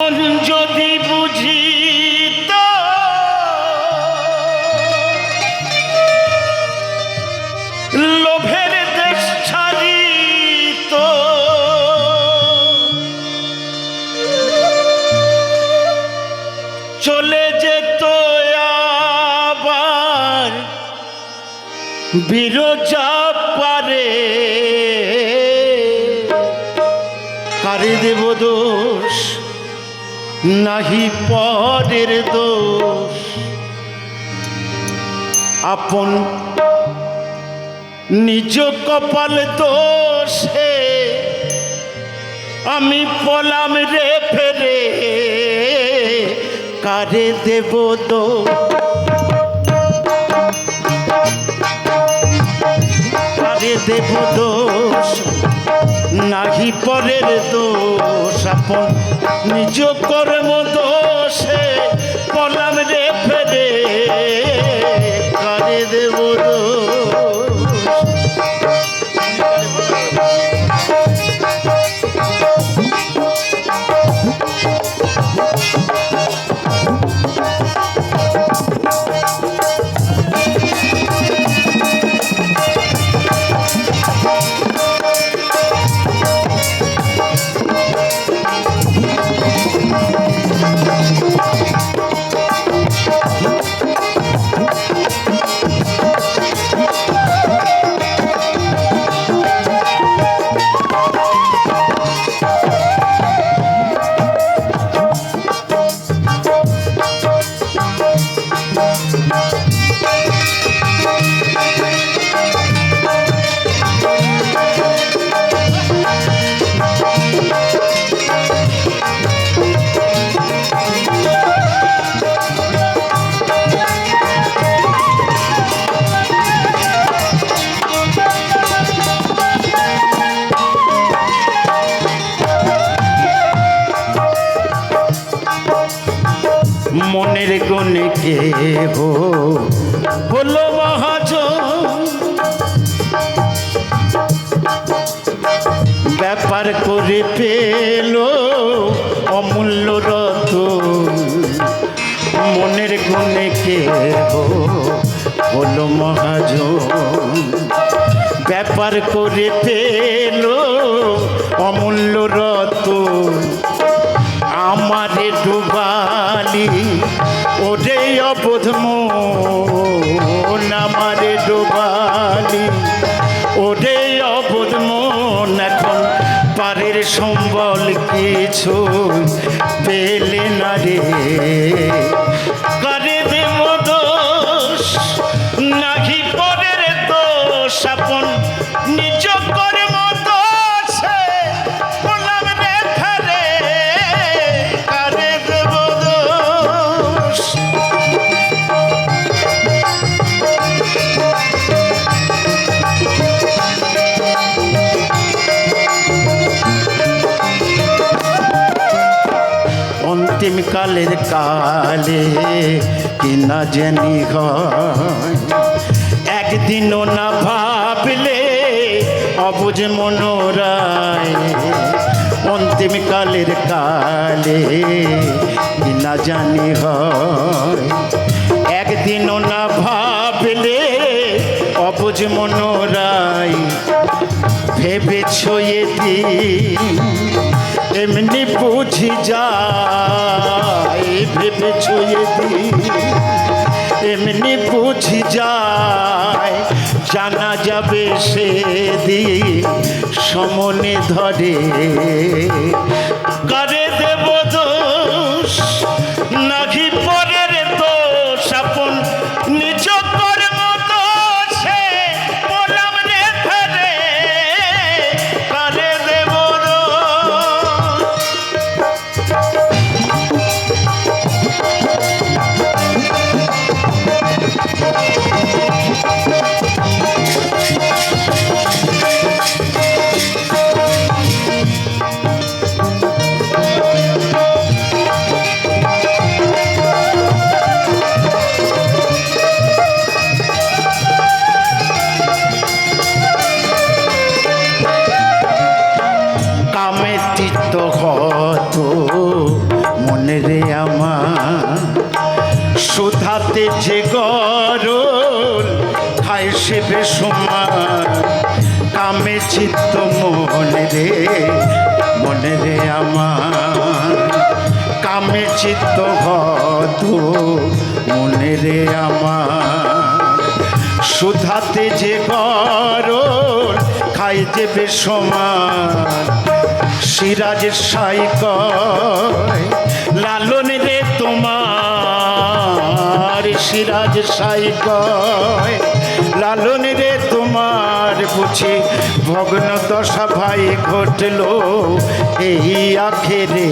যদি বুঝি লোভের দেশ ছাড়ি তো। চলে যেত আবার বিরজা পারে। কারে দেব দোষ নাহি পরের দোষ। আপন নিজ কপাল দোষে আমি পলাম রে ফেরে। কারে দেব দোষ? কারে দেব দোষ? নাহি পরের দোষ আপন। নিজ কর্ম দোষে পলাম রে ফেরে। কারে দেব দোষ? মনের গুণে কে হো হলো মহাজ ব্যাপার করে পেল অমূল্য রত মনের গুণে কে হো হলো মহাজ ব্যাপার করে পেল অমূল্য রতন আমারে ডুবালি। ওরে অবোধ মন আমারে ডুবালি। ওরে অবোধ মন এখন পারের সম্বল কিছু পেলে না রে। অন্তিম কালের কালে, কি না জানি একদিনও না ভাবলে অবুঝ মনোরায়, অন্তিম কালের কালে, কি না জানি হয়। একদিনও না ভাবলে অবুঝ মনোরায় ভেবে ভেবেছ এদিন, এমনি বুঝি যায় ভেবেছ দিই এমনি বুঝি যায় জানা যাবে সে দি সমনে ধরে। করে নিয়েছি তো মনে রে মনে রে আমার। কামে চিত্ত হত মনে রে আমার। সুধাতে যে গরল খাই যে বেসমান। সিরাজের সাই লালন রে তোমার। সিরাজ সাই লালন রে বুঝি ভগ্ন দশা ভাই ঘটল এই আখেরে।